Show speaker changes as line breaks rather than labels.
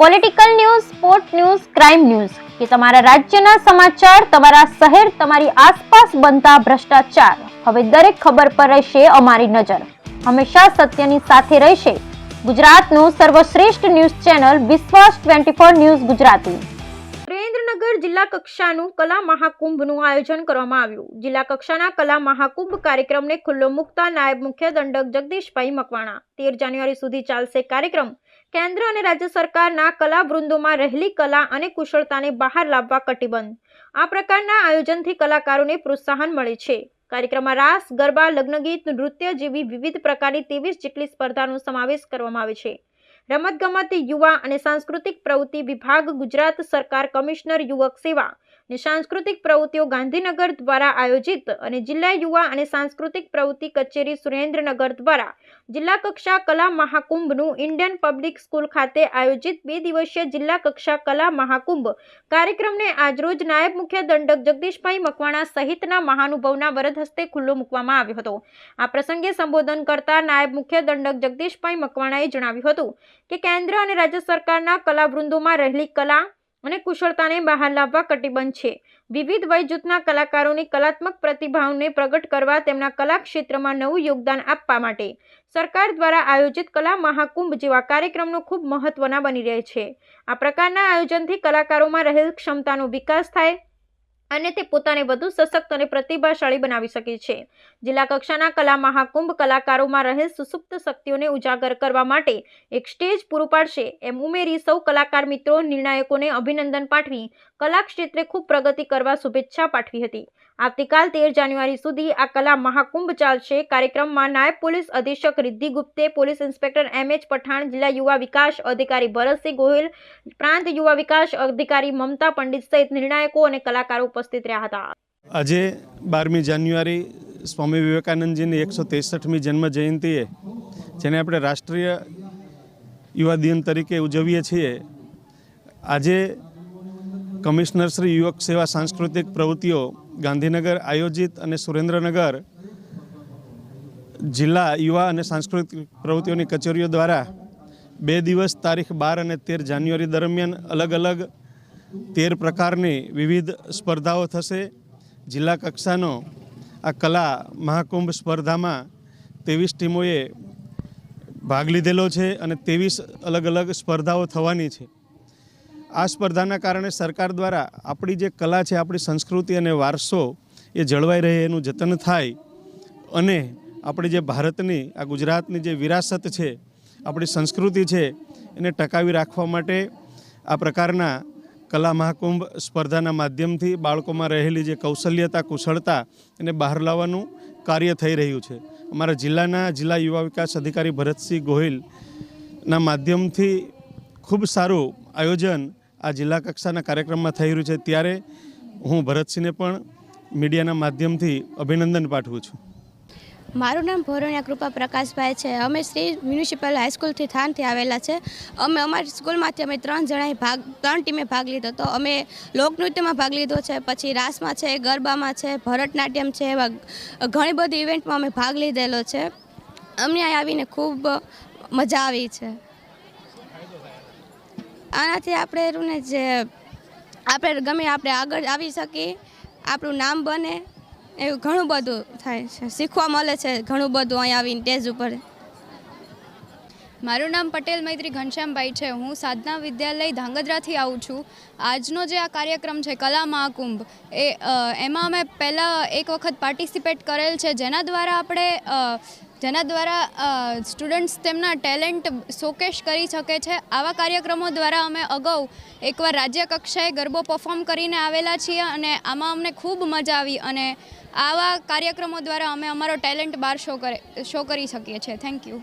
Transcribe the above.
Political news sport news crime news કે તમારા રાજ્યના સમાચાર, તમારા શહેર, તમારી આસપાસ બનતા ભ્રષ્ટાચાર. હવે દરેક ખબર પર રહેશે અમારી નજર. હંમેશા સત્યની સાથે રહેશે. ગુજરાતનું સર્વશ્રેષ્ઠ news channel Vishwas twenty four news Gujarati. Surendranagar જિલ્લા કક્ષાનું કલા મહાકુંભનું આયોજન કરવામાં આવ્યું. જિલ્લા કક્ષાના કલા મહાકુંભ કાર્યક્રમને ખુલ્લો મૂકતા નાયબ મુખ્ય દંડક જગદીશભાઈ મકવાણા. તેર જાન્યુઆરી સુધી ચાલશે કાર્યક્રમ. કેન્દ્ર અને રાજ્ય સરકારના કલાવૃંદોમાં રહેલી કલા અને કુશળતાને બહાર લાવવા કટિબંધ. આ પ્રકારના આયોજનથી કલાકારોને પ્રોત્સાહન મળે છે. કાર્યક્રમમાં રાસ, ગરબા, લગ્નગીત, નૃત્ય જેવી વિવિધ પ્રકારની ત્રેવીસ જેટલી સ્પર્ધાનો સમાવેશ કરવામાં આવે છે. રમતગમત, યુવા અને સાંસ્કૃતિક પ્રવૃત્તિ વિભાગ, ગુજરાત સરકાર કમિશનર, યુવક સેવા અને સાંસ્કૃતિક પ્રવૃત્તિઓ ગાંધીનગર દ્વારા આયોજિત અને જિલ્લા યુવા અને સાંસ્કૃતિક પ્રવૃત્તિ કચેરી સુરેન્દ્રનગર દ્વારા જિલ્લા કક્ષા કલા મહાકુંભનું ઇન્ડિયન પબ્લિક સ્કૂલ ખાતે આયોજિત બે દિવસીય જિલ્લા કક્ષા કલા મહાકુંભ કાર્યક્રમને આજરોજ નાયબ મુખ્ય દંડક જગદીશભાઈ મકવાણા સહિતના મહાનુભાવના વરદ હસ્તે ખુલ્લો મૂકવામાં આવ્યો હતો. આ પ્રસંગે સંબોધન કરતા નાયબ મુખ્ય દંડક જગદીશભાઈ મકવાણાએ જણાવ્યું હતું કે, કેન્દ્ર અને રાજ્ય સરકારના કલાવૃંદોમાં રહેલી કલા અને કુશળતાને બહાર લાવવા કટિબંધ છે. વિવિધ વય જૂથના કલાકારોની કલાત્મક પ્રતિભાવને પ્રગટ કરવા તેમના કલા ક્ષેત્રમાં નવું યોગદાન આપવા માટે સરકાર દ્વારા આયોજિત કલા મહાકુંભ જેવા કાર્યક્રમનો ખૂબ મહત્વના બની રહે છે. આ પ્રકારના આયોજનથી કલાકારોમાં રહેલ ક્ષમતાનો વિકાસ થાય અને તે પોતાને વધુ સશક્ત અને પ્રતિભાશાળી બનાવી શકે છે. જિલ્લા કક્ષાના કલા મહાકુંભ કલાકારોમાં રહેલ સુસુપ્ત શક્તિઓને ઉજાગર કરવા માટે એક સ્ટેજ પૂરું પાડશે. એમ ઉમેરી સૌ કલાકાર મિત્રો નિર્ણાયકોને અભિનંદન પાઠવી કલા ક્ષેત્રે ખૂબ પ્રગતિ કરવા શુભેચ્છા પાઠવી હતી. આવતીકાલ તેર જાન્યુઆરી સુધી આ કલા મહાકુંભ ચાલશે. કાર્યક્રમમાં નાયબ પોલીસ અધિક્ષક Riddhi Gupte, police inspector M H Pathan, જિલ્લા યુવા વિકાસ અધિકારી ભરતસિંહ ગોહિલ, પ્રાંત યુવા વિકાસ અધિકારી મમતા પંડિત સહિત નિર્ણાયકો અને કલાકારો ઉપસ્થિત રહ્યા હતા.
આજે બારમી જાન્યુઆરી સ્વામી વિવેકાનંદજીની એકસો ત્રેસઠમી જન્મ જયંતિએ, જેને આપણે રાષ્ટ્રીય યુવા દિન તરીકે ઉજવીએ છીએ, આજે કમિશનર શ્રી યુવક સેવા સાંસ્કૃતિક પ્રવૃત્તિઓ ગાંધીનગર આયોજિત અને સુરેન્દ્રનગર જિલ્લા યુવા અને સાંસ્કૃતિક પ્રવૃત્તિઓની કચેરીઓ દ્વારા બે દિવસ તારીખ બાર અને તેર જાન્યુઆરી દરમિયાન અલગ અલગ તેર પ્રકારની વિવિધ સ્પર્ધાઓ થશે. જિલ્લા કક્ષાનો આ કલા મહાકુંભ સ્પર્ધામાં ત્રેવીસ ટીમોએ ભાગ લીધેલો છે અને ત્રેવીસ અલગ અલગ સ્પર્ધાઓ થવાની છે. આ સ્પર્ધાના કારણે સરકાર દ્વારા આપણી જે કલા છે, આપણી સંસ્કૃતિ અને વારસો એ જળવાઈ રહે, એનું જતન થાય અને આપણી જે ભારતની, આ ગુજરાતની જે વિરાસત છે, આપણી સંસ્કૃતિ છે, એને ટકાવી રાખવા માટે આ પ્રકારના કલા મહાકુંભ સ્પર્ધાના માધ્યમથી બાળકોમાં રહેલી જે કૌશલ્યતા, કુશળતા એને બહાર લાવવાનું કાર્ય થઈ રહ્યું છે. અમારા જિલ્લાના જિલ્લા યુવા વિકાસ અધિકારી ભરતસિંહ ગોહિલના માધ્યમથી ખૂબ સારું આયોજન આ જિલ્લા કક્ષાના કાર્યક્રમમાં થઈ રહ્યું છે, ત્યારે હું ભરતસિંહને પણ મીડિયાના માધ્યમથી અભિનંદન પાઠવું છું.
મારું નામ ભોરણિયા કૃપા પ્રકાશભાઈ છે. અમે શ્રી મ્યુનિસિપલ હાઈસ્કૂલથી થાનથી આવેલા છે. અમે અમારી સ્કૂલમાંથી અમે ત્રણ જણાએ ભાગ, ત્રણ ટીમે ભાગ લીધો તો અમે લોકનૃત્યમાં ભાગ લીધો છે, પછી રાસમાં છે, ગરબામાં છે, ભરતનાટ્યમ છે, એવા ઘણી બધી ઇવેન્ટમાં અમે ભાગ લીધેલો છે. અમને આવીને ખૂબ મજા આવી છે. આનાથી આપણે ને જે આપણે ગમે આપણે આગળ આવી શકીએ, આપણું નામ બને, એવું ઘણું બધું થાય છે. શીખવા મળે છે ઘણું બધું અહીં આવીને ટેજ ઉપર.
મારું નામ પટેલ મૈત્રી ઘનશ્યામભાઈ છે. હું સાધના વિદ્યાલય ધાંગધ્રાથી આવું છું. આજનો જે આ કાર્યક્રમ છે, કલા મહાકુંભ, એ એમાં અમે પહેલાં એક વખત પાર્ટિસિપેટ કરેલ છે. જેના દ્વારા આપણે જેના દ્વારા સ્ટુડન્ટ્સ તેમના ટેલેન્ટ શોકેશ કરી શકે છે. આવા કાર્યક્રમો દ્વારા અમે અગાઉ એકવાર રાજ્ય કક્ષાએ ગરબો પરફોર્મ કરીને આવેલા છીએ અને આમાં અમને ખૂબ મજા આવી અને આવા કાર્યક્રમો દ્વારા અમે અમારો ટેલેન્ટ બહાર શો કરે શો કરી શકીએ છીએ. Thank you